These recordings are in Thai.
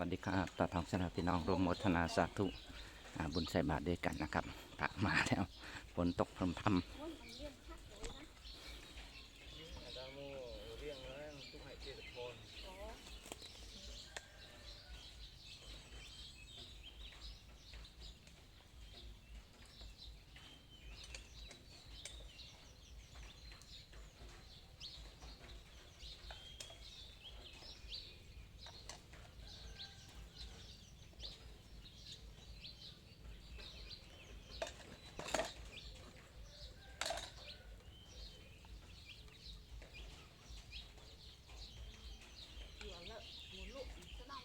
วัสดีครับตาทองชนะพี่น้องรวมโมทนาสาธุอ่าบุญใส่บาตรด้วยกันนะครับพระมาแล้วฝนตกพรำพรำ riêng nó cũng hay chia được con เหลือเลอะหมูลูกอีกสักหน่อย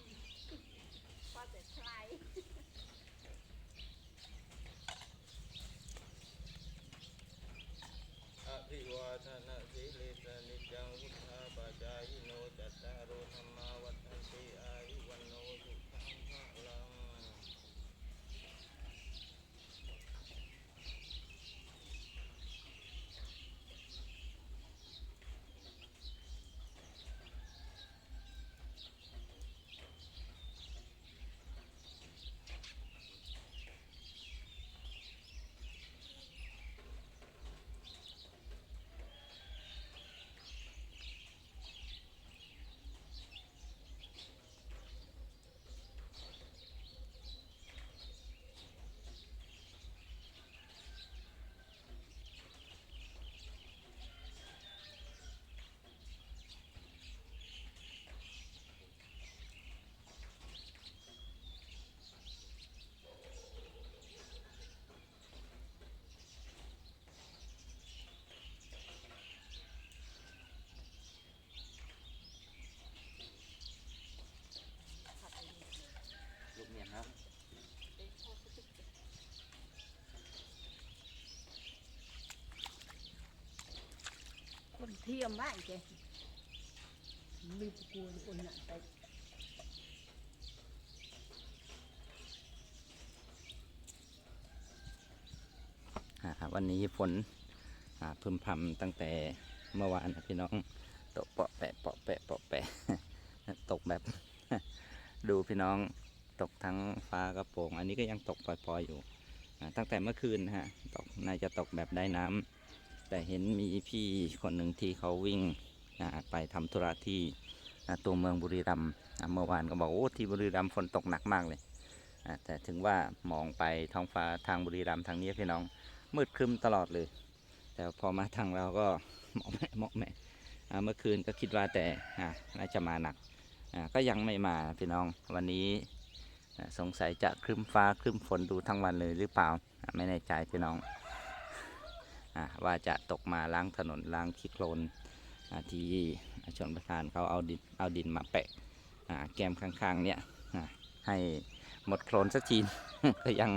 พอจะคลาย อภิวาทนาสีลิ ยังวุฒาปัจจายโนจัตตารโอธรรมาวัฏันติอายุวันโนสุขังพลังำลูกเมียครับ คนเทียมไว้แกมีตะกูลคนน่ะไปวันนี้ฝนพึมพำตั้งแต่เมื่อวานพี่น้องตกเปาะแปะเปาะแปะเปาะแปะตกแบบ ดูพี่น้องตกทั้งฟ้ากระโปรง อันนี้ก็ยังตกปล่อยๆอยู่ตั้งแต่เมื่อคืนนะฮะตกน่าจะตกแบบได้น้ำ แต่เห็นมีพี่คนหนึ่งที่เขาวิ่งไปทำธุระที่ตัวเมืองบุรีรัมย์เมื่อวานก็บอกโอ้ที่บุรีรัมย์ฝนตกหนักมากเลยแต่ถึงว่ามองไปท้องฟ้าทางบุรีรัมย์ทางนี้พี่น้องมืดครึ้มตลอดเลย แต่พอมาทางเราก็เหมาะแม่เหมาะแม่เมื่อคืนก็คิดว่าแต่น่าจะมาหนักก็ยังไม่มาพี่น้องวันนี้สงสัยจะครึ้มฟ้าครึ้มฝนดูทั้งวันเลยหรือเปล่าไม่แน่ใจพี่น้อง ว่าจะตกมาล้างถนนล้างขี้โคลนที่ชนประทานเขาเอาดินเอาดินมาแปะแก้มข้างๆเนี่ยให้หมดโคลนสักทีก็ยัง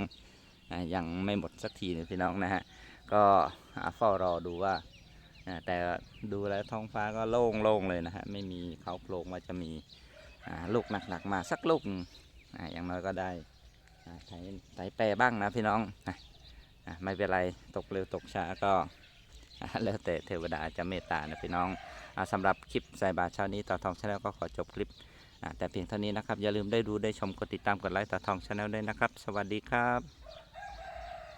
ยังไม่หมดสักทีนะพี่น้องนะฮะก็เฝ้ารอดูว่าแต่ดูแล้วท้องฟ้าก็โล่งโล่งเลยนะฮะไม่มีเขาโครงว่าจะมีลูกหนักๆมาสักลูกอย่างน้อยก็ได้อ่าไถไถแปรบ้างนะพี่น้องอ ไม่เป็นไรตกเร็วตกช้าก็แล้วแต่เทวดาจะเมตตานะพี่น้องอาสำหรับคลิปใส่บาตรเช้านี้ต่อทองชาแนลก็ขอจบคลิปแต่เพียงเท่านี้นะครับ อย่าลืมได้ดูได้ชมกดติดตามกดไลค์ต่อทองชาแนลด้วยนะครับ สวัสดีครับ